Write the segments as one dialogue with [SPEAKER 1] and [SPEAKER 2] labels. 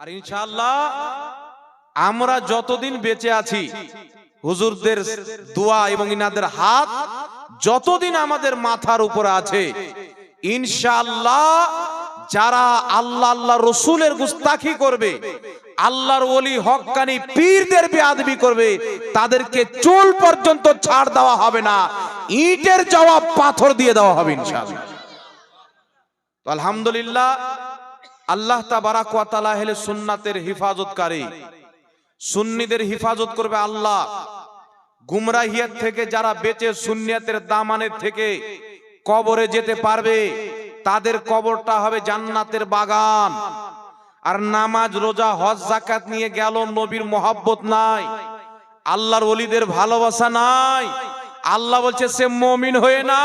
[SPEAKER 1] আর ইনশাআল্লাহ আমরা যতদিন বেঁচে আছি, হুজুরদের দোয়া এবং ইনাদের হাত যতদিন আমাদের মাথার উপরে আছে, ইনশাআল্লাহ যারা আল্লাহ আল্লাহ রসুলের গুস্তাখি করবে, আল্লাহর ওলি হক্কানি পীরদের বেয়াদবি করবে, তাদেরকে চুল পর্যন্ত ছাড় দেওয়া হবে না, ইটের জবাব পাথর দিয়ে দেওয়া হবে ইনশাআল্লাহ। আলহামদুলিল্লাহ আল্লাহ তাবারাক ওয়া তাআলা হলে সুন্নাতের হিফাজতকারী। সুন্নিদের হিফাজত করবে আল্লাহ। গুমরাহিয়াত থেকে যারা বেঁচে সুন্নিয়াতের দামানের থেকে কবরে যেতে পারবে, তাদের কবরটা হবে জান্নাতের বাগান। আর নামাজ, রোজা, হজ জাকাত নিয়ে গেল নবীর মোহাব্বত নাই। আল্লাহর অলিদের ভালোবাসা নাই। আল্লাহ বলছে, সে মমিন হয়ে না।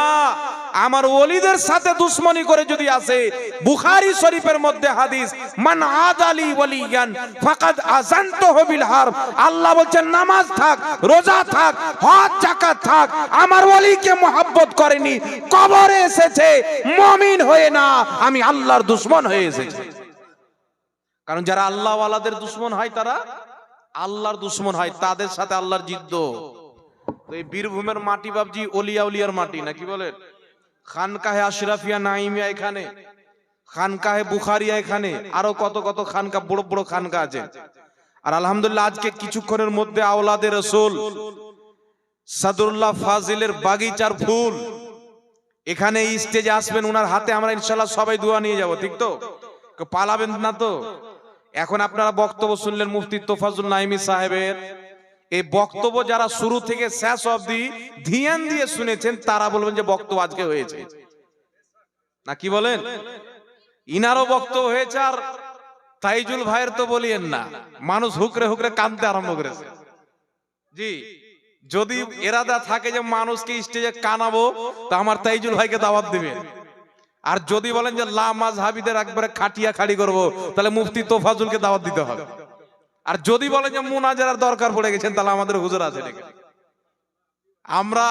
[SPEAKER 1] আমার ওলিদের সাথে দুশ্মনী করে যদি আসে, বুখারী শরীফের মধ্যে হাদিস, মান আদালি ওয়ালিয়ান ফাকাদ আযানতুহু বিল হারব আল্লাহ বলছেন, নামাজ থাক, রোজা থাক, হজ, যাকাত থাক, আমার ওলিকে মোহাব্বত করেনি, কবরে এসেছে, মমিন হয়ে না, আমি আল্লাহর দুশ্মন হয়ে এসেছি। কারণ যারা আল্লাহ ওয়ালাদের দুশ্মন হয় তারা আল্লাহর দুশ্মন হয়, তাদের সাথে আল্লাহর জিদ্দ। এই বীরভূমের মাটি বাবজি অলিয়া উলিয়ার মাটি, নাকি বলেন? খানকাহে আশরাফিয়া নাইমিয়া এখানে, খানকাহে বুখারিয়া এখানে, আরও কত কত খানকা, বড় বড় খানকা আছে। আর আলহামদুলিল্লাহ আজকে কিছুক্ষণের মধ্যে আওলাদে রসুল সাদুল্লাহ ফাজিলের বাগিচার ফুল। এখানে স্টেজে আসবেন, উনার হাতে আমরা ইনশাল্লাহ সবাই দোয়া নিয়ে যাব, ঠিক তো? পালাবেন না তো? এখন আপনারা বক্তব্য শুনলেন মুফতি তোফাজুল নাইমি সাহেবের এই বক্তব্য যারা শুরু থেকে শেষ অবধি ধ্যান দিয়ে শুনেছেন, তারা বলবেন যে বক্তব্য আজকে হয়েছে। না কি বলেন? ইনারও বক্তব্য হয়েছে আর তাইজুল ভাইয়ের তো বলিয়েন না, মানুষ হুকরে হুকরে কাঁদতে আরম্ভ করেছে। জি, যদি এরাদা থাকে যে মানুষকে স্টেজে কানাবো, তা আমার তাইজুল ভাইকে দাওয়াত দিবেন আর যদি বলেন যে লামাজ হাবিদের একবারে খাটিয়া খাড়ি করব, তাহলে মুফতি তোফাজুলকে দাওয়াত দিতে হবে। আর যদি বলেন যে মুনাজারার দরকার পড়ে গেছেন তাহলে আমাদের হুজুর আছে আমরা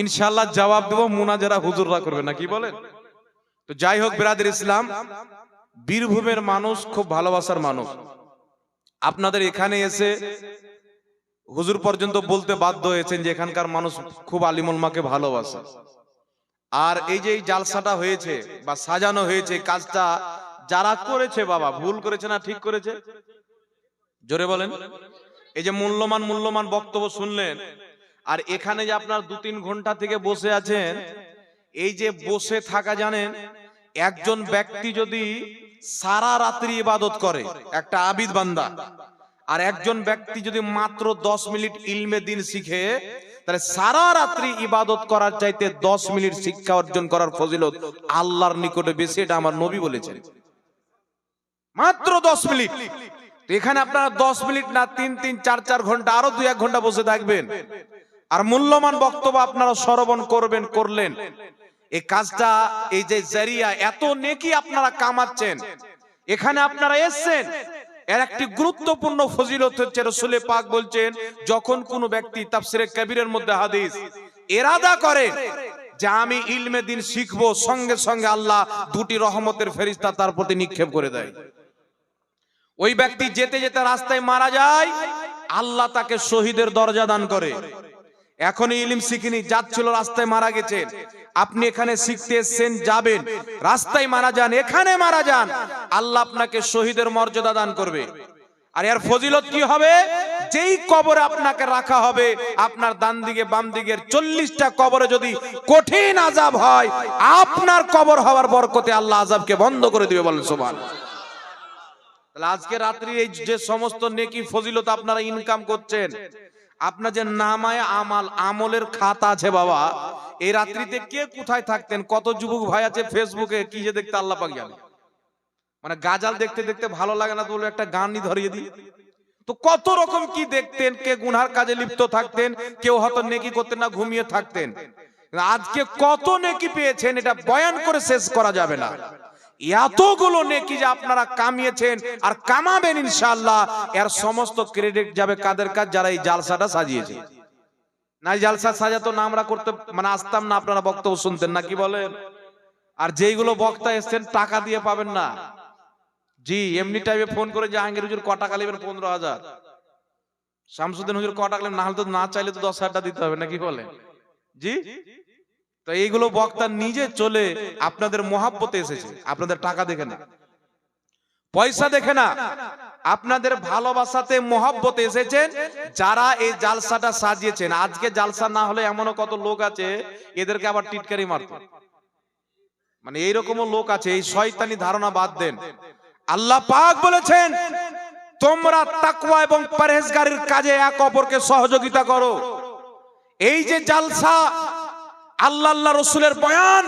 [SPEAKER 1] ইনশাল্লাহ জবাব দেব, মুনাজারা হুজুররা করবে না, কি বলেন? তো যাই হোক, বিরাদের ইসলাম, বীরভূমের মানুষ খুব ভালোবাসার মানুষ। আপনাদের এখানে এসে হুজুর পর্যন্ত বলতে বাধ্য হয়েছেন যে এখানকার মানুষ খুব আলিমুল মাকে ভালোবাসে। আর এই যে জালসাটা হয়েছে বা সাজানো হয়েছে কাজটা যারা করেছে বাবা, ভুল করেছে না ঠিক করেছে? জোরে বলেন। এই যে মূল্যমান মূল্যমান বক্তব্য শুনলেন, আর এখানে যে আপনার দু তিন ঘণ্টা থেকে বসে আছেন, এই যে বসে থাকা জানেন, একজন ব্যক্তি যদি সারা রাত্রি ইবাদত করে, একটা আবিদ বান্দা, আর একজন ব্যক্তি যদি মাত্র দশ মিনিট ইলমে দিন শিখে, তাহলে সারা রাত্রি ইবাদত করার চাইতে দশ মিনিট শিক্ষা অর্জন করার ফজিলত আল্লাহর নিকটে বেশি, এটা আমার নবী বলেছেন। মাত্র দশ মিনিট। এখানে আপনারা দশ মিনিট না, তিন তিন, চার চার ঘণ্টা, আরও দুই, এক ঘণ্টা বসে থাকবেন। আর মূল্যবান বক্তব্য আপনারা শ্রবণ করবেন, করলেন। এই কাজটা, এই যে জারিয়া, এত নেকি আপনারা কামাচ্ছেন। এখানে আপনারা এসছেন। এর একটি গুরুত্বপূর্ণ ফজিলত হচ্ছে রসুলে পাক বলছেন, যখন কোন ব্যক্তি তাফসিরে কবিরের মধ্যে হাদিস এরাদা করে যে আমি ইলমে দিন শিখব, সঙ্গে সঙ্গে আল্লাহ দুটি রহমতের ফেরিস্তা তার প্রতি নিক্ষেপ করে দেয়। ওই ব্যক্তি যেতে যেতে রাস্তায় মারা যায়, আল্লাহ তাকে শহীদের দরজা দান করে। এখন ইলিম শিখিনি যাচ্ছিল, রাস্তায় মারা গেছেন আপনি এখানে শিখতে এসছেন, যাবেন। রাস্তায় মারা যান, এখানে মারা যান। আল্লাহ আপনাকে শহীদের মর্যাদা দান করবে। আর এর ফজিলত কি হবে? যেই কবরে আপনাকে রাখা হবে, আপনার ডান দিকে, বাম দিকের চল্লিশটা কবরে যদি কঠিন আজাব হয়, আপনার কবর হওয়ার বরকতে আল্লাহ আজাবকে বন্ধ করে দিবে বলেন সোমান আজকে রাত্রি এই যে সমস্ত নেকি ফজিলত আপনারা ইনকাম করছেন, আপনার যে নামায় আমাল, আমলের খাতা আছে বাবা, এই রাত্রিতে কে কোথায় থাকতেন, কত যুবক ভাই আছে ফেসবুকে কি যে দেখতে আল্লাহ পাক জানে। মানে গাজাল দেখতে দেখতে ভালো লাগে না তো একটা গানই ধরিয়ে দিই। তো কত রকম কি দেখতেন, কে গুনহার কাজে লিপ্ত থাকতেন, কেউ হয়তো নেকি করতেন না, ঘুমিয়ে থাকতেন। আজকে কত নেকি পেয়েছেন, এটা বয়ান করে শেষ করা যাবে না। এতগুলো নেকি যে আপনারা কামিয়েছেন আর কামাবেন ইনশাআল্লাহ, এর সমস্ত ক্রেডিট যাবে কাদের কাজ যারা এই জালসাটা সাজিয়েছে। না জালসা সাজাতো না আমরা করতে মানে আসতাম না, আপনারা বক্তব্য শুনতেন না, কি বলেন? আর যেইগুলো বক্তা এসছেন, টাকা দিয়ে পাবেন না। জি, এমনি টাইমে ফোন করে জাহাঙ্গীর হুজুর ক টাকা নেবেন? পনেরো হাজার। শামসুদ্দিন হুজুর ক টাকা নেবেন? না হলে তো না চাইলে তো দশ হাজার টাকা দিতে হবে নাকি বলে জি? তো এইগুলো বক্তা নিজে চলে আপনাদের মহাব্বতে এসেছে। আপনাদের টাকা দেখে না। পয়সা দেখে না। আপনাদের ভালোবাসাতে মহাব্বতে এসেছেন, যারা এই জালসাটা সাজিয়েছেন। আজকে জালসা না হলে এমনও কত লোক আছে, এদেরকে আবার টিটকারি মারত। মানে এইরকমও লোক আছে, এই শয়তানি ধারণা বাদ দেন। আল্লাহ পাক বলেছেন, তোমরা তাকওয়া এবং পরহেজগারির কাজে এক অপরকে সহযোগিতা করো। এই যে জালসা আল্লাহ আল্লাহ রসুলের বয়ান।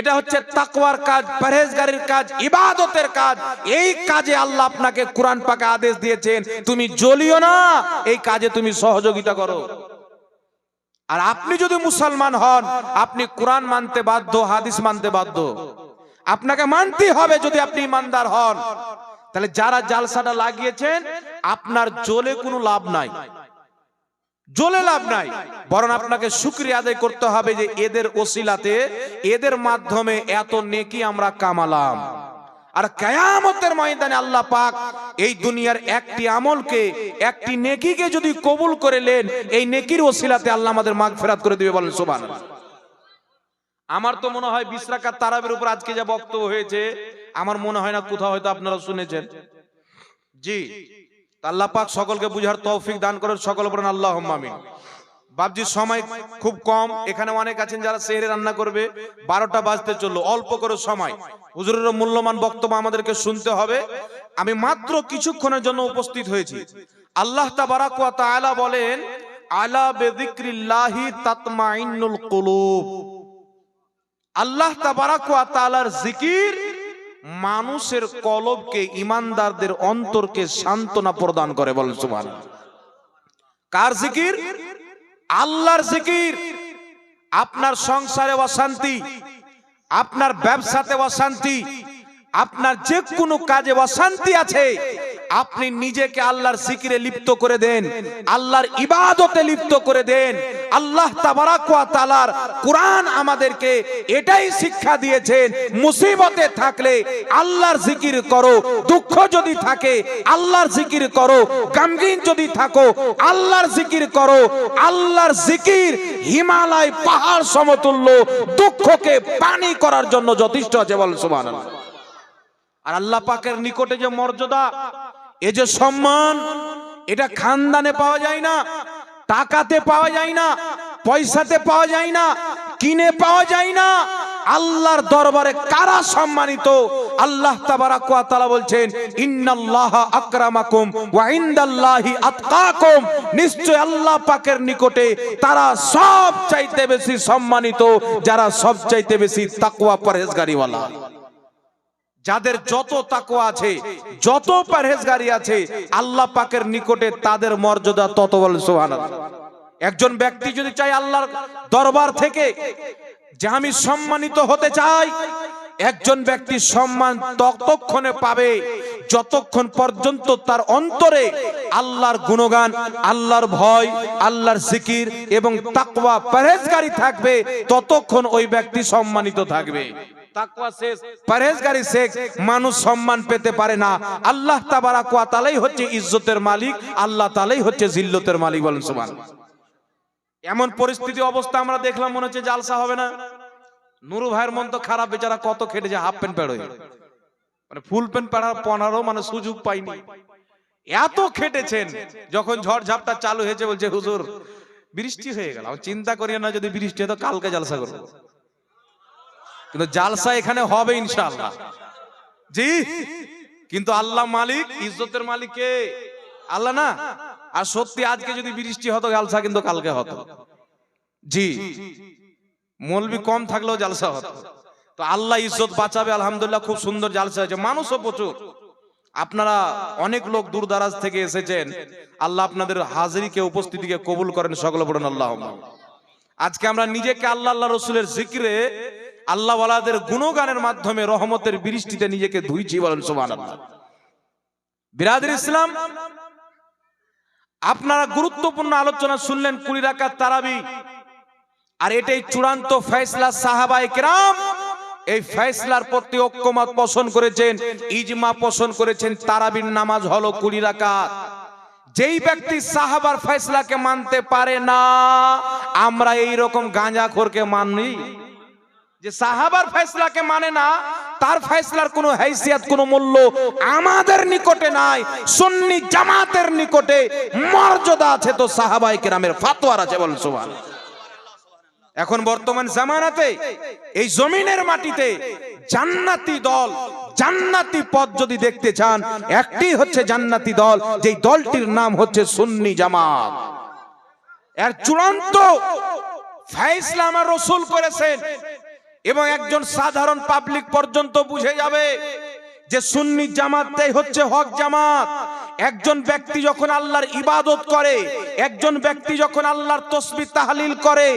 [SPEAKER 1] এটা হচ্ছে তাকওয়ার কাজ, পরহেজগারির কাজ, ইবাদতের কাজ। এই কাজে আল্লাহ আপনাকে কোরআন পাকে আদেশ দিয়েছেন, তুমি জ্বলিও না, এই কাজে তুমি সহযোগিতা করো। আর আপনি যদি মুসলমান হন, আপনি কোরআন মানতে বাধ্য, হাদিস মানতে বাধ্য। আপনাকে মানতেই হবে যদি আপনি ইমানদার হন। তাহলে যারা জালসাটা লাগিয়েছেন, আপনার জ্বলে কোনো লাভ নাই। জ্বলে লাভ নাই। বরং আপনাকে শুক্রিয়া আদায় করতে হবে যে এদের ওসিলাতে, এদের মাধ্যমে এত নেকি আমরা কামালাম। আর কায়ামতের ময়দানে আল্লাহ পাক এই দুনিয়ার একটি আমলকে, একটি নেকিকে যদি কবুল করে নেন, এই নেকির ওসিলাতে আল্লাহ আমাদের মাগ ফেরাত করে দিবে বলেন সোবান আমার তো মনে হয় বিশ্রাকার তারাবের উপর আজকে যা বক্তব্য হয়েছে, আমার মনে হয় না কোথাও হয়তো আপনারা শুনেছেন। জি। আল্লাহ পাক সকলকে বুঝার তৌফিক দান করেন। সকল বলেন আল্লাহ আমিন। বাবজি সময় খুব কম, এখানে অনেক আছেন যারা সেহরে রান্না করবে। বারোটা বাজতে চলল, অল্প করে সময়। হুজুরের মূল্যবান বক্তব্য আমাদেরকে শুনতে হবে। আমি মাত্র কিছুক্ষণের জন্য উপস্থিত হয়েছি। আল্লাহ তাবারাক ওয়া তাআলা বলেন, আলা বিযিকরিল্লাহি তাতমাইন্নুল কুলুব। আল্লাহ তাবারাক ওয়া তাআলার জিকির মানুষের কলবকে ইমানদারদের অন্তরকে সান্ত্বনা প্রদান করে বলেন সুমান কার জিকির? আল্লাহর জিকির। আপনার সংসারে অশান্তি, আপনার ব্যবসাতে অশান্তি, আপনার যে কোনো কাজে অশান্তি আছে। আপনি নিজেকে আল্লাহর জিকিরে লিপ্ত করে দেন, আল্লাহর ইবাদতে লিপ্ত করে দেন। আল্লাহ তাআলার কোরআন আমাদেরকে এটাই শিক্ষা দিয়েছেন, মুসিবতে থাকলে আল্লাহর জিকির করো, দুঃখ যদি থাকে আল্লাহর জিকির করো, গামগীন যদি থাকো আল্লাহর জিকির করো। আল্লাহর জিকির হিমালয় পাহাড় সমতুল্য, দুঃখকে পানি করার জন্য যথেষ্ট আছে বল সুবহানাল্লাহ। আর আল্লাহ পাকের নিকটে যে মর্যাদা এ যে সম্মান, এটা খানদানে পাওয়া যায় না, টাকাতে পাওয়া যায় না, পয়সাতে পাওয়া যায় না, কিনে পাওয়া যায় না। আল্লাহর দরবারে কারা সম্মানিত? আল্লাহ তাবারাক ওয়া তাআলা বলছেন, ইন্নাল্লাহা আকরামাকুম ওয়া ইনদাল্লাহি আতকাকুম। নিশ্চয় আল্লাহ পাকের নিকটে তারা সব চাইতে বেশি সম্মানিত, যারা সব চাইতে বেশি তাকওয়া পরহেজগারিওয়ালা। যাদের যত তাকওয়া আছে, যত পরহেজগারি আছে, আল্লাহ পাকের নিকটে তাদের মর্যাদা তত বল, সুবহানাল্লাহ। একজন ব্যক্তি যদি চাই আল্লাহর দরবার থেকে যে আমি সম্মানিত হতে চাই, একজন ব্যক্তি সম্মান ততক্ষণে পাবে যতক্ষণ পর্যন্ত তার অন্তরে আল্লাহর গুণগান, আল্লাহর ভয়, আল্লাহর জিকির এবং তাকওয়া, পরহেজগারি থাকবে, ততক্ষণ ওই ব্যক্তি সম্মানিত থাকবে। তাকওয়া শেখ মানুষ সম্মান পেতে পারে না। আল্লাহ তাবারাক হচ্ছে ইজ্জতের মালিক, আল্লাহ হচ্ছে জিল্লতের মালিক বলেন এমন পরিস্থিতি অবস্থা আমরা দেখলাম, মনে হচ্ছে জালসা হবে না। নুরু ভাইয়ের মন তো খারাপ, বেচারা কত খেটেছে হাফ প্যান্ট মানে ফুল প্যান্ট পরার পনারও মানে সুযোগ পাইনি। এত খেটেছেন, যখন ঝড় ঝাপটা চালু হয়েছে বলছে, হুজুর, বৃষ্টি হয়ে গেল। চিন্তা করি না যদি বৃষ্টি হতো কালকে জালসা করব। কিন্তু জালসা এখানে হবে ইনশাআল্লাহ। জি? কিন্তু আল্লাহ মালিক, ইজ্জতের মালিক কে? আল্লাহ না? আর সত্যি আজকে যদি বৃষ্টি হতো, জালসা কিন্তু কালকে হতো। জি। মলবি কম থাকলেও জালসা হতো। তো আল্লাহ ইজ্জত বাঁচাবে, আলহামদুলিল্লাহ খুব সুন্দর জালসা হয়েছে। মানুষও প্রচুর। আপনারা অনেক লোক দূর দারাজ থেকে এসেছেন। আল্লাহ আপনাদের হাজিরিকে, উপস্থিতিকে কবুল করেন সকলে পড়েন আল্লাহ আজকে আমরা নিজেকে আল্লাহ আল্লাহ রসুলের জিকিরে আল্লাহ ওয়ালাদের গুণগানের মাধ্যমে রহমতের বৃষ্টিতে নিজেকে ধুইছি বলেন, সুবহানাল্লাহ। বিরাদের ইসলাম, আপনারা গুরুত্বপূর্ণ আলোচনা শুনলেন কুড়ি রাকাত তারাবি, আর এটাই চূড়ান্ত ফয়সলা সাহাবায়ে কেরাম। এই ফয়সলার প্রতি ঐক্যমত পোষণ করেছেন, ইজমা পোষণ করেছেন, তারাবির নামাজ হলো কুড়ি রাকাত। যেই ব্যক্তি সাহাবার ফয়সলাকে মানতে পারে না, আমরা এই রকম গাঁজাখোরকে মানি। যে সাহাবার ফয়সলাকে মানে না, তার ফয়সলার কোনো হাইসিয়াত, কোনো মূল্য আমাদের নিকটে নাই, সুন্নি জামাতের নিকটে মর্যাদা আছে তো সাহাবাই কেরামের ফাতোয়ার আছে বল সুবহান এখন বর্তমান জামানাতে এই জমিনের মাটিতে জান্নাতি দল, জান্নাতি পথ যদি দেখতে চান, একটি হচ্ছে জান্নাতি দল, যেই দলটির নাম হচ্ছে সুন্নি জামাত। এর চূড়ান্ত ফয়সলা আমার রসুল করেছেন। এবং একজন সাধারণ পাবলিক পর্যন্ত বুঝে যাবে যে সুন্নি জামাতটাই হচ্ছে হক জামাত। একজন ব্যক্তি যখন আল্লাহর ইবাদত করে, একজন ব্যক্তি যখন আল্লাহর তসবি তাহলিল করে,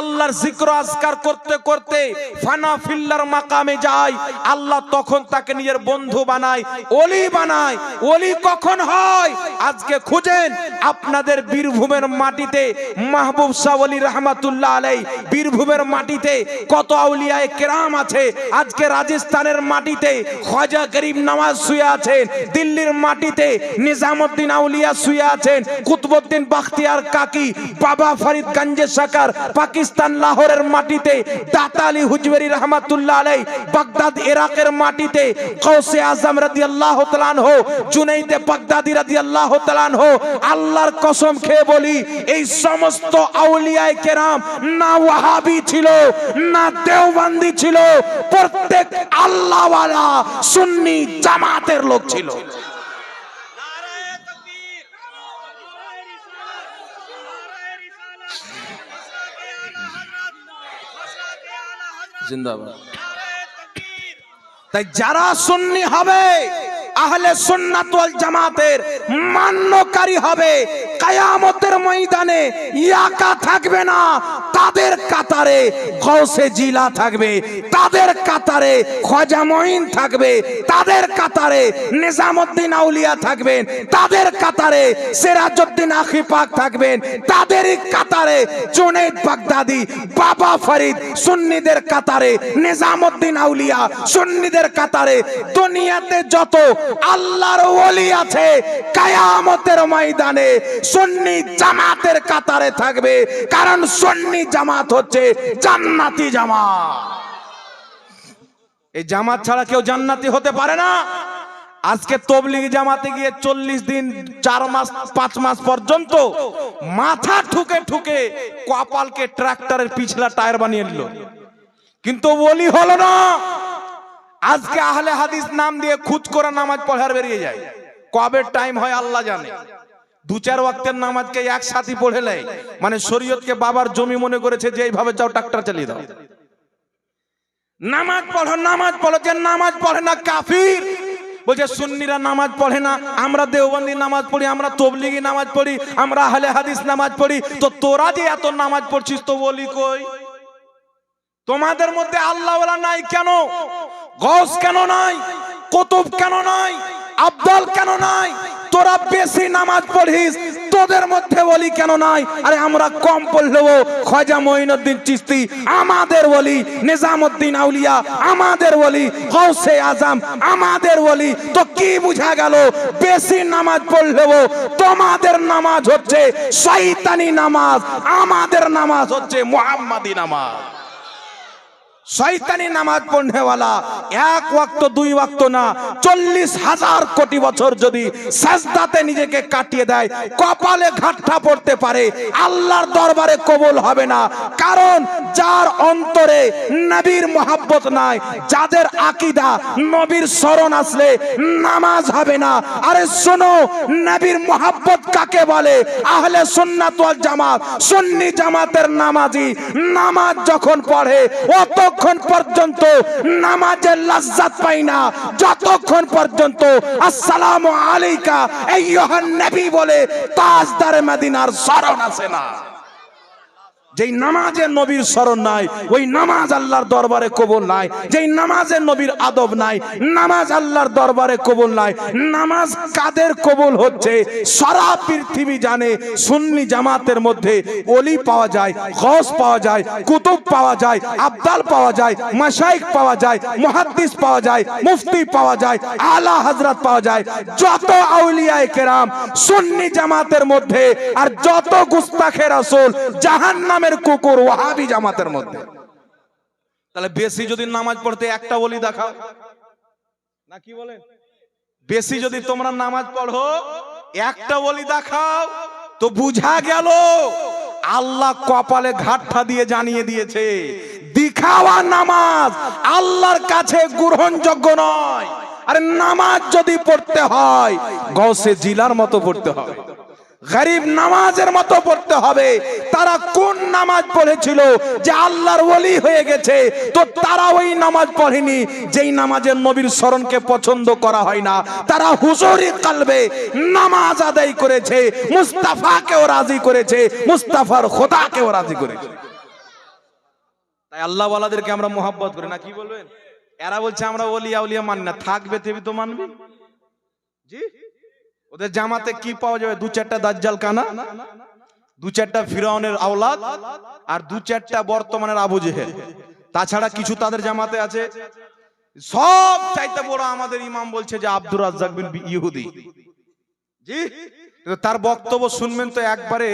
[SPEAKER 1] আল্লাহর জিক্র আজকার করতে করতে ফানা ফিল্লার মাকামে যায়, আল্লাহ তখন তাকে নিজের বন্ধু বানায়, ওলি বানায়, ওলি কখন হয়? আজকে খুঁজেন, আপনাদের বীরভূমের মাটিতে মাহবুব শাহ ওলি রহমাতুল্লাহ আলাই বীরভূমের মাটিতে কত আউলিয়ায় কেরাম আছে? আজকে রাজস্থানের মাটিতে খাজা গরিব নামাজ শুয়ে আছেন, দিল্লির মাটিতে নিজামুদ্দিন আউলিয়া শুয়ে আছেন, কুতুবুদ্দিন বাখতিয়ার কাকি, বাবা ফরিদ গঞ্জে সাকার পাকিস্তান লাহোরের মাটিতে, দাতা আলী হুজবেরি রহমাতুল্লাহ আলাই, বাগদাদ ইরাকের মাটিতে কৌসে আজম রাদিয়াল্লাহু তাআলা আনহু, জুনাইদে বাগদাদি রাদিয়াল্লাহু তাআলা আনহু, আল্লাহর কসম খেয়ে বলি, এই সমস্ত আউলিয়ায়ে কেরাম না ওয়াহাবি ছিল, না দেওবন্দি ছিল, প্রত্যেক আল্লাহওয়ালা সুন্নি জামাতের লোক ছিল। জিন্দাবাদ। তাই যারা সুন্নি হবে, আহলে সুন্নাত জামাতের মান্যকারী হবে। কায়ামতের ময়দানে ইয়াকা থাকবে না তাদের কাতারে গৌসে জিলা থাকবে, তাদের কাতারে খাজা মঈন থাকবে, তাদের কাতারে নিজামউদ্দিন আউলিয়া থাকবেন, তাদের কাতারে সিরাজউদ্দিন আখি পাক থাকবেন তাদেরই কাতারে জুনাইদ বাগদাদি, বাবা ফরিদ সুন্নিদের কাতারে নিজামুদ্দিন আউলিয়া সুন্নিদের কাতারে দুনিয়াতে যত আল্লাহর ওলি আছে, কায়ামতের ময়দানে সুন্নি জামাতের কাতারে থাকবে, কারণ সুন্নি জামাত হচ্ছে জান্নাতি জামাত। এই জামাত ছাড়া কেউ জান্নাতি হতে পারে না। আজকে তবলিগি জামাতে গিয়ে চল্লিশ দিন, চার মাস, পাঁচ মাস পর্যন্ত মাথা ঠুকে ঠুকে কপালকে ট্রাক্টরের পিছলা টায়ার বানিয়ে নিল। কিন্তু বলি হলো না। আজকে আহলে হাদিস নাম দিয়ে খুঁজ করে নামাজ পড়ার বেরিয়ে যায়। কবে টাইম হয় আল্লাহ জানে। দু চার ওয়াক্তের নামাজকে একসাথে পড়ে নেয়। মানে শরীয়তকে বাবার জমি মনে করেছে যে এইভাবে যাও, ট্রাক্টর চালিয়ে দাও। নামাজ পড়ো নামাজ পড়ো, যে নামাজ পড়ে না কাফির। বলছে, সুন্নিরা নামাজ পড়ে না, আমরা দেওবন্দি নামাজ পড়ি, আমরা তবলিগি নামাজ পড়ি, আমরা আহলে হাদিস নামাজ পড়ি। তো তোরা যে এত নামাজ পড়ছিস, তো বলি কই? তোমাদের মধ্যে আল্লাহওয়ালা নাই কেন? গস কেন নাই? কুতুব কেন নাই? আব্দাল কেন নাই? তোরা বেশি নামাজ পড়িস, তোদের মধ্যে বলি কেন নাই? আরে আমরা কম পড়লেও খাজা মঈনুদ্দিন চিস্তি আমাদের বলি নিজামউদ্দিন আউলিয়া, আমাদের বলি গৌসে আজম, আমাদের বলি তো কি বুঝা গেল? বেশি নামাজ পড়লেও তোমাদের নামাজ হচ্ছে শয়তানি নামাজ, আমাদের নামাজ হচ্ছে মুহাম্মাদি নামাজ। শয়তানি নামাজ পড়নেওয়ালা এক ওয়াক্ত, দুই ওয়াক্ত না, চল্লিশ হাজার কোটি বছর যদি সাজদাতে নিজেকে কাটিয়ে দেয়, কপালে ঘাটটা পড়তে পারে, আল্লাহর দরবারে কবুল হবে না। কারণ যার অন্তরে নবীর মোহাব্বত নাই, যাদের আকিদা নবীর স্মরণ আসলে নামাজ হবে না। আরে শোনো, নবীর মোহাব্বত কাকে বলে? আহলে সুন্নাত ওয়াল জামাত, সুন্নি জামাতের নামাজি, নামাজ যখন পড়ে অতক্ষণ পর্যন্ত নামাজের লাজ্জাত পাই না, যতক্ষণ পর্যন্ত আসসালামু আলাইকা এই নবী বলে, তাজদারে মদিনার স্মরণ আসে না।
[SPEAKER 2] যেই নামাজের নবীর স্মরণ নাই, ওই নামাজ আল্লাহর দরবারে কবুল নাই, যেই নামাজের নবীর আদব নাই, নামাজ আল্লাহর দরবারে কবুল নাই, নামাজ কাদের কবুল হচ্ছে? সারা পৃথিবী জানে, সুন্নি জামাতের মধ্যে অলি পাওয়া যায় গস পাওয়া যায়, কুতুব পাওয়া যায়, আবদাল পাওয়া যায় মাসাইক পাওয়া যায়, মুহাদ্দিস পাওয়া যায়, মুফতি পাওয়া যায়, আলা হযরত পাওয়া যায়। যত আউলিয়ায়ে কেরাম সুন্নি জামাতের মধ্যে আর যত গুস্তাখে রাসূল জাহান্নামের কুকুর, ওয়াহাবি জামাতের মধ্যে।
[SPEAKER 1] তাহলে বেশি যদি নামাজ পড়তে একটা বলি দেখাও। না কি বলেন বেশি যদি তোমরা নামাজ পড়ো, একটা বলি দেখাও। তো বুঝা গেল, আল্লাহ কপালে ঘাটটা দিয়ে জানিয়ে দিয়েছে
[SPEAKER 2] দিখাওয়া নামাজ। আল্লাহর কাছে গ্রহণযোগ্য নয়। আরে নামাজ যদি পড়তে হয় গৌসে জিলার মতো পড়তে হবে। গরিব নামাজের মতো পড়তে হবে। তারা কোন নামাজ পড়েছিল? যে আল্লাহর ওলি হয়ে গেছে। তো তারা ওই নামাজ পড়েনি। যেই নামাজের নবীর স্মরণকে পছন্দ করা হয় না। তারা হুজুরি কালবে নামাজ আদায় করেছে। মুস্তাফাকেও রাজি করেছে। মুস্তাফার খোদাকেও রাজি করেছে।
[SPEAKER 1] তাই আল্লাহ ওয়ালাদেরকে আমরা মোহাব্বত করি না, কি বলবেন? এরা বলছে, আমরা ওলিয়া উলিয়া মানি না। থাকবে তেবি তো মানবি। জি? ওদের জামাতে কি পাওয়া যাবে? দু চারটা দাজ্জাল কানা, দু চারটা ফিরাউনের আওলাদ, আর দু চারটা বর্তমানের আবু জেহেল। তাছাড়া কিছু তাদের জামাতে আছে। সব চাইতে বড় আমাদের ইমাম বলছে যে আব্দুর রাজ্জাক বিন ইহুদি। জি? তার বক্তব্য শুনবেন তো একবারে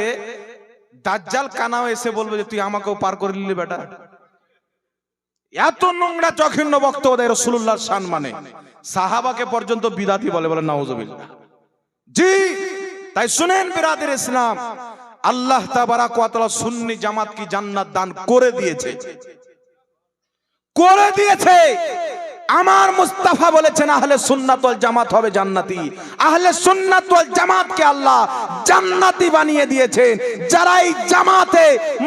[SPEAKER 1] দাজ্জাল কানাও এসে বলবে যে, তুই আমাকেও পার করে নিলি বেটা। এত নোংরা জঘন্য বক্তব্য দেয় রসুল্লাহ শান মানে সাহাবাকে পর্যন্ত বিদাতি বলে বলে, নাউজুবিল্লাহ। জি, তাই শুনেন বিরাদের ইসলাম। আল্লাহ তাবারাক ওয়া তাআলা সুন্নি জামাত কি জান্নাত দান করে দিয়েছে?
[SPEAKER 2] করে দিয়েছে। আমার মুস্তাফা বলেছেন, আহলে সুন্নাত ওয়াল জামাত হবে জান্নাতি। আহলে সুন্নাত ওয়াল জামাতকে আল্লাহ জান্নাতি বানিয়ে দিয়েছেন যারা এই জামাতে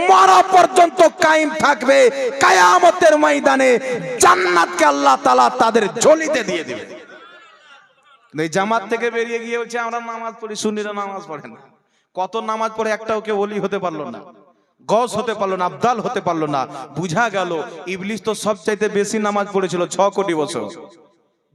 [SPEAKER 2] মরা পর্যন্ত কায়েম থাকবে, কায়ামতের ময়দানে জান্নাতকে আল্লাহ তাআলা তাদের ঝুলিতে দিয়ে দিবে
[SPEAKER 1] এই জামাত থেকে বেরিয়ে গিয়ে বলছে, আমরা নামাজ পড়ি, সুন্নিরা নামাজ পড়ে না। কত নামাজ পড়ে একটাও কেউ ওলি হতে পারল না গস হতে পারল না, আবদাল হতে পারল না। বুঝা গেল ইবলিশ তো সবচাইতে বেশি নামাজ পড়েছিল ছ কোটি বছর।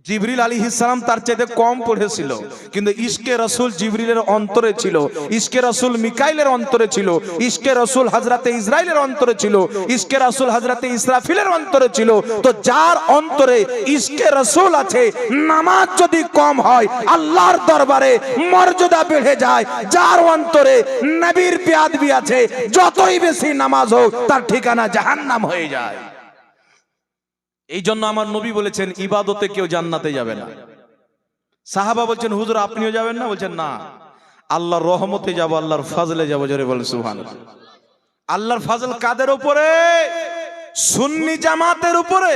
[SPEAKER 1] জিবরিল আলী ইসলাম তার চাইতে কম পড়েছিল। কিন্তু ইশকে রসুল জিবরিলের অন্তরে ছিল। ইশকে রসুল মিকাইলের অন্তরে ছিল। ইশকে রসুল হাজরাতে ইসরাইলের অন্তরে ছিল। ইশকে রসুল হাজরাতে ইসরাফিলের অন্তরে ছিল। তো যার অন্তরে ইশকে রসুল আছে, নামাজ যদি কম হয়, আল্লাহর দরবারে মর্যাদা বেড়ে যায়। যার অন্তরে নবীর পেয়াদবি আছে, যতই বেশি নামাজ হোক, তার ঠিকানা জাহান্নাম হয়ে যায়। এই জন্য আমার নবী বলেছেন, ইবাদতে কেউ জান্নাতে যাবে না। সাহাবা বলছেন, হুজুর, আপনিও যাবেন না? বলছেন, না। আল্লাহর রহমতে যাব, আল্লাহর ফাজলে যাব, জোরে বলেন সুবহান আল্লাহর ফাজল কাদের উপরে? সুন্নি জামাতের উপরে।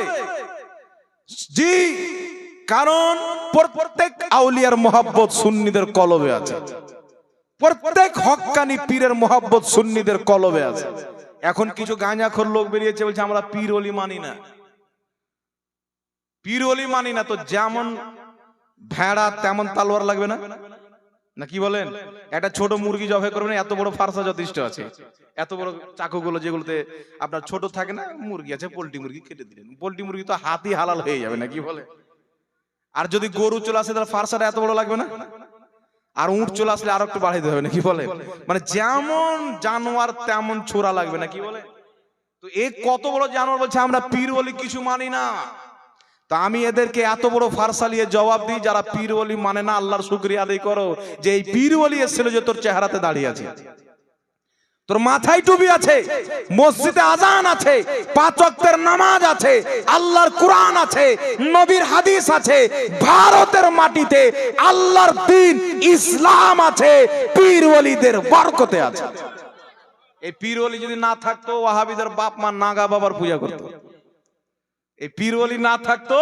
[SPEAKER 1] জি, কারণ প্রত্যেক আউলিয়ার মোহাব্বত সুন্নিদের কলবে আছে। প্রত্যেক হক্কানি পীরের মোহাব্বত সুন্নিদের কলবে আছে। এখন কিছু গাঁজাখোর লোক বেরিয়েছে, বলছে, আমরা পীর অলি মানি না। পীর অলি মানি না তো যেমন ভেড়া, তেমন তালোয়ার লাগবে না? না কি বলেন? একটা ছোট মুরগি জবে করবেন এত বড় ফারসা যথেষ্ট আছে। এত বড় চাকুগুলো যেগুলোতে আপনার ছোট থাকে না, মুরগি আছে, পোল্ট্রি মুরগি কেটে দিলেন। পোল্ট্রি মুরগি তো হাতি হালাল হয়ে যাবে, না কি বলে? আর যদি গরু চলে আসে, তাহলে ফারসাটা এত বড় লাগবে না? আর উঁট চলে আসলে আরও একটু বাড়াইতে হবে, না কি বলে? মানে যেমন জানোয়ার, তেমন ছোড়া লাগবে, না কি বলে? তো এ কত বড় জানোয়ার বলছে, আমরা পীর বলি কিছু মানি না। তা আমি এদেরকে এত বড় ফারসালিয়ে জবাব দিই, যারা পীর বলি মানে না, আল্লাহর শুক্রিয়া আদায় করো, যে এই পীর বলি এসেছিল যে তোর চেহারাতে দাঁড়িয়ে আছে। তোর মাথায় টুপি আছে, মসজিদে আজান আছে, পাঁচ ওয়াক্তের নামাজ আছে, আল্লাহর কোরআন আছে, নবীর হাদিস আছে, ভারতের মাটিতে আল্লাহর দিন ইসলাম আছে পীর ওলিদের বরকতে আছে। এই পীর ওলি যদি না থাকতো, ওয়াহাবিদের বাপ মা নাগা বাবার পূজা করতো। এই পীর ওলি না থাকতো,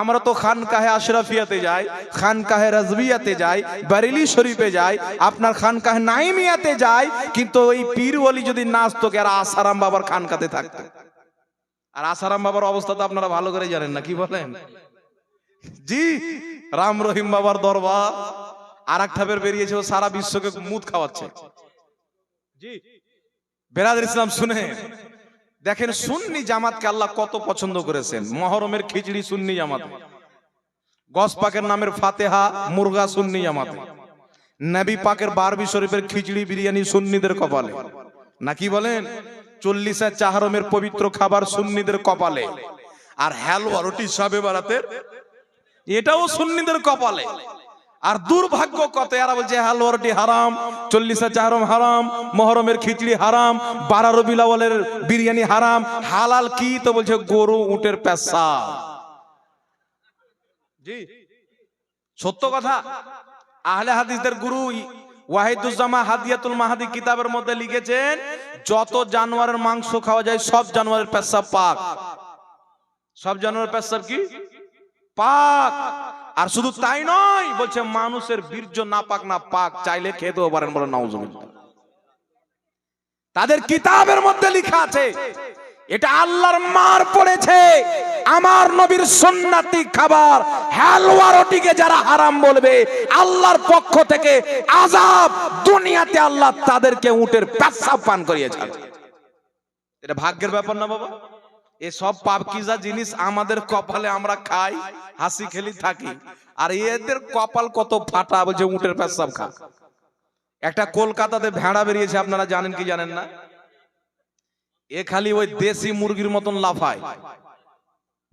[SPEAKER 1] আমরা তো খানকাহে আশরাফিয়াতে যাই, খানকাহে রাজবিয়াতে যাই বারেলি শরীফে যাই, আপনার খানকাহে নাইমিয়াতে যাই, কিন্তু ওই পীর ওলি যদি না আসতো আর আসারাম বাবার খানকাতে থাকতো? আর আসারাম বাবার অবস্থা তো আপনারা ভালো করে জানেন না, কি বলেন? জি, রাম রহিম বাবার দরবার আর এক ঠাবের বেরিয়েছে, ও সারা বিশ্বকে মুদ খাওয়াচ্ছে। জি, বেরাদের ইসলাম শুনে। দেখেন সুন্নি জামাতকে আল্লাহ কত পছন্দ করেছেন। মহরমের খিচড়ি সুন্নি জামাত। গস পাকের নামের ফাতেহা মুরগা সুন্নি জামাত। নবী পাকের বারবি শরীফের খিচড়ি বিরিয়ানি সুন্নিদের কপালে। নাকি বলেন? চল্লিশে চাহরমের পবিত্র খাবার সুন্নিদের কপালে। আর হালুয়া রুটি সবে বারাতের এটাও সুন্নিদের কপালে। আর দুর্ভাগ্য কত? এরা বলছে হালুয়া রুটি হারাম, চল্লিশে চাহরম হারাম, মহরমের খিচড়ি হারাম, বারা রবিলাওয়ালের বিরিয়ানি হারাম, হালাল কি? তো বলছে, গরু, উটের পেশা। জি, সত্য কথা। আহলে হাদিসদের গুরু ওয়াহিদুজ্জামা হাদিয়াতুল মাহাদি কিতাবের মধ্যে লিখেছেন, যত জানোয়ারের মাংস খাওয়া যায়, সব জানোয়ারের পেশা পাক। সব জানোয়ারের পেশাব কি? পাক। আর শুধু তাই নয়, বলছে, মানুষের বীর্য না পাক না পাক, চাইলে খেতেও পারেন বলে নাউজুবিল্লাহ। তাদের কিতাবের মধ্যে লেখা আছে, এটা আল্লাহর মার পড়েছে, আমার নবীর সুন্নাতি খাবার হালুয়া রুটিকে যারা হারাম বলবে, আল্লাহর পক্ষ থেকে আজাব দুনিয়াতে আল্লাহ তাদেরকে উটের পেশাব পান করিয়েছে এটা ভাগ্যের ব্যাপার না বাবা। এ সব পাপ কিজা জিনিস আমাদের কপালে আমরা খাই, হাসি খেলি থাকি। আর এদের কপাল কত ফাটা বলছে উটের পেশাব খা। একটা কলকাতাতে ভেড়া বেরিয়েছে, আপনারা জানেন কি জানেন না? এ খালি ওই দেশি মুরগির মতন লাফায়।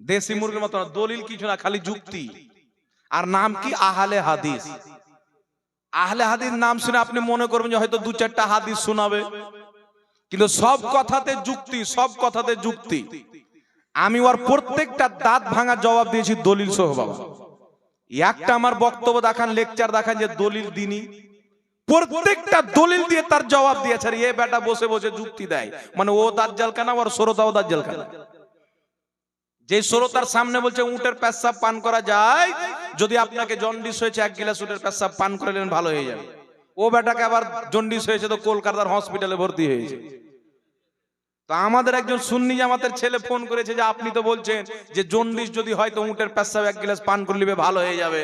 [SPEAKER 1] দেশি মুরগির মতন, দলিল কিছু না, খালি যুক্তি। আর নাম কি? আহলে হাদিস। আহলে হাদিস নাম শুনে আপনি মনে করবেন যে হয়তো দু চারটা হাদিস শোনাবে। কিন্তু সব কথাতে যুক্তি, সব কথাতে যুক্তি। আমি ওর প্রত্যেকটা দাঁত ভাঙা জবাব দিয়েছি দলিল সহ, বাবা। একটা আমার বক্তব্য দেখান লেকচার দেখান যে দলিল দিনই। প্রত্যেকটা দলিল দিয়ে তার জবাব দিয়েছে এ বেটা বসে বসে যুক্তি দেয়। মানে ও দাজ্জাল কেনা আর শ্রোতাও দাজ্জাল কেনা? যে শ্রোতার সামনে বলছে, উটের পেশাব পান করা যায়। যদি আপনাকে জন্ডিস হয়েছে, এক গিলাস উটের পেশাব পান করে নেন, ভালো হয়ে যাবে। ও বেটাকে আবার জন্ডিস হয়েছে তো কলকাতার হসপিটালে ভর্তি হয়েছে। তো আমাদের একজন সুন্নি জামাতের ছেলে ফোন করেছে যে, আপনি তো বলছেন যে জন্ডিস যদি হয় তো উটের পেশাব এক গিলাস পান করে নিবে ভালো হয়ে যাবে।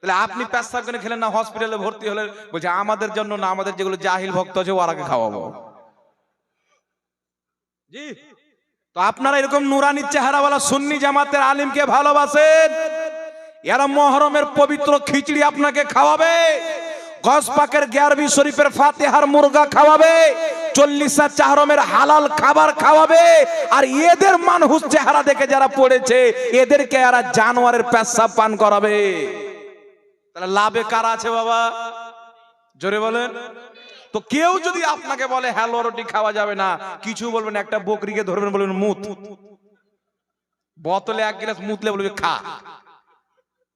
[SPEAKER 1] তাহলে আপনি পেশাব করে খেলেন না, হসপিটালে ভর্তি হলেন বলছে, আমাদের জন্য না, আমাদের যেগুলো জাহিল ভক্ত আছে ওরাকে খাওয়াবো। জি। তো আপনারা এরকম নুরানির চেহারাওয়ালা সুন্নি জামাতের আলিমকে ভালোবাসেন? এরা মহরমের পবিত্র খিচড়ি আপনাকে খাওয়াবে গস পাকের গ্যারবি শরীফের ফাতেহার মুরগা খাওয়াবে চল্লিশা চাহরমের হালাল খাবার খাওয়াবে, আর এদের মানুষ চেহারা দেখে যারা পড়েছে, এদেরকে এরা জানোয়ারের পেশাব পান করাবে। তাহলে লাভে কারা আছে বাবা? জোরে বলেন। তো কেউ যদি আপনাকে বলে, হ্যালো, রুটি খাওয়া যাবে না। কিছু বলবেন, একটা বকরিকে ধরবেন, বলবেন, মুত। বোতলে এক গ্লাস মুতলে বলবে, খা।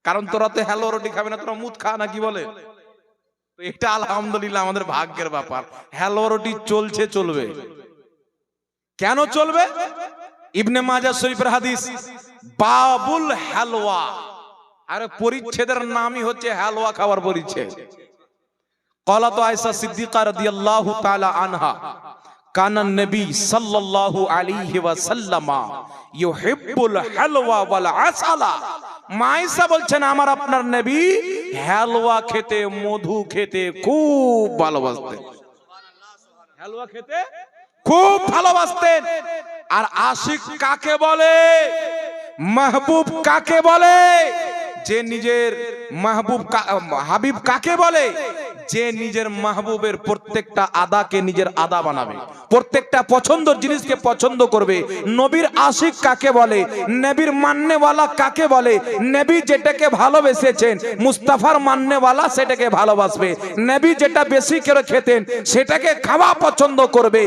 [SPEAKER 1] কারণ তোরা তো হ্যালো, রুটি খাবে না, তোরা মুত খা না, কি বলে? এটা আলহামদুলিল্লাহ আমাদের ভাগ্যের ব্যাপার। হ্যালোরটি চলছে, চলবে। কেন চলবে? ইবনে মাজা শরীফের হাদিস, বাবুল হেলোয়া আর পরিচ্ছেদের নামই হচ্ছে হেলোয়া খাবার পরিচ্ছেদ। কলাত আয়সা সিদ্দিকা রাদিয়াল্লাহু তাআলা আনহা। কানা নবী সাল্লাল্লাহু আলাইহি ওয়াসাল্লামা ইউহিব্বুল হালওয়া ওয়াল আসালা। মাইসা বলছেন আমার আপনার নবী হালওয়া খেতে মধু খেতে খুব ভালোবাসতেন। হালওয়া খেতে? খুব ভালোবাসতেন। আর আশিক কাকে বলে? মাহবুব কাকে বলে? যে নিজের মাহবুব হাবিব কাকে বলে? যে নিজের মাহবুবের প্রত্যেকটা আদাকে নিজের আদা বানাবে, প্রত্যেকটা পছন্দের জিনিসকে পছন্দ করবে। নবীর আশিক কাকে বলে? নবীর মান্যওয়ালা কাকে বলে? নবী যেটাকে ভালোবেসেছেন, মুস্তাফার মান্যওয়ালা সেটাকে ভালোবাসবে। নবী যেটা বেশি করে খেতেন, সেটাকে খাওয়া পছন্দ করবে।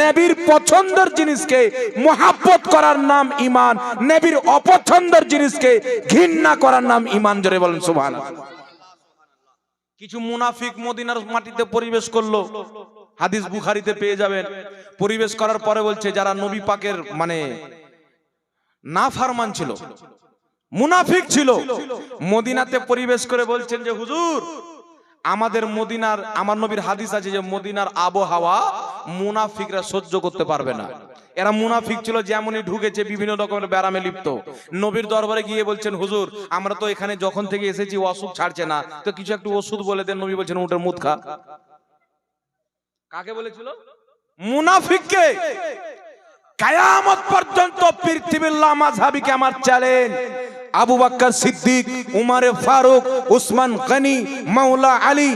[SPEAKER 1] নবীর পছন্দের জিনিসকে মহাব্বত করার নাম ইমান, নবীর অপছন্দের জিনিসকে ঘৃণা করার নাম ইমান জোরে বলেন সুবহান কিছু মুনাফিক মদিনার মাটিতে পরিবেশ করল। হাদিস বুখারিতে পেয়ে যাবেন। পরিবেশ করার পরে বলছে, যারা নবী পাকের মানে না ফারমান ছিল, মুনাফিক ছিল, মদিনাতে পরিবেশ করে বলছেন যে, হুজুর আমাদের মদিনার, আমার নবীর হাদিস আছে যে মদিনার আবহাওয়া মুনাফিকরা সহ্য করতে পারবে না। এরা মুনাফিক ছিল, যেমনই ঢুকেছে, বিভিন্ন রকমের ব্যারামে লিপ্ত। নবীর দরবারে গিয়ে বলছেন, হুজুর, আমরা তো এখানে যখন থেকে এসেছি, অসুখ ছাড়ছে না। তো কিছু একটু ওষুধ বলে দেন। নবী বলছেন, উটের মুদ খা। কাকে বলেছিল? মুনাফিককে। কায়ামত পর্যন্ত পৃথিবীর লামাঝাবিকে আমার challenge Abu Bakr Siddiq, উমারে Farooq, Usman Ghani, Maula Ali,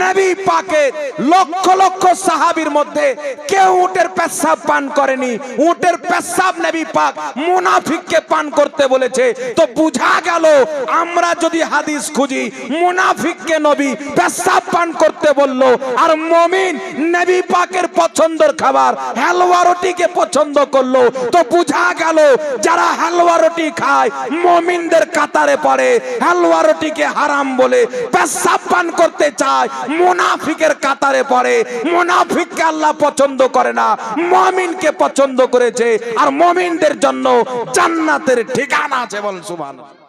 [SPEAKER 1] নবী পাকে লক্ষ লক্ষ সাহাবীর মধ্যে কেউ উটের পেশাব পান করেনি। উটের পেশাব নবী পাক মুনাফিককে পান করতে বলেছে। তো বুঝা গেল, আমরা যদি হাদিস খুঁজি, মুনাফিককে নবী পেশাব পান করতে বলল, আর মমিন নবী পাকের পছন্দের খাবার হালুয়া রুটিকে পছন্দ করল, তো বুঝা গেল, যারা হালুয়া রুটি খায় মমিনদের কাতারে পড়ে হালুয়া রুটিকে হারাম বলে পেশাব পান করতে চায়, মুনাফিকের কাতারে পড়ে। মুনাফিককে আল্লাহ পছন্দ করে না, মমিনকে পছন্দ করেছে, আর মমিনদের জন্য জান্নাতের ঠিকানা আছে বল সুবহানাল্লাহ।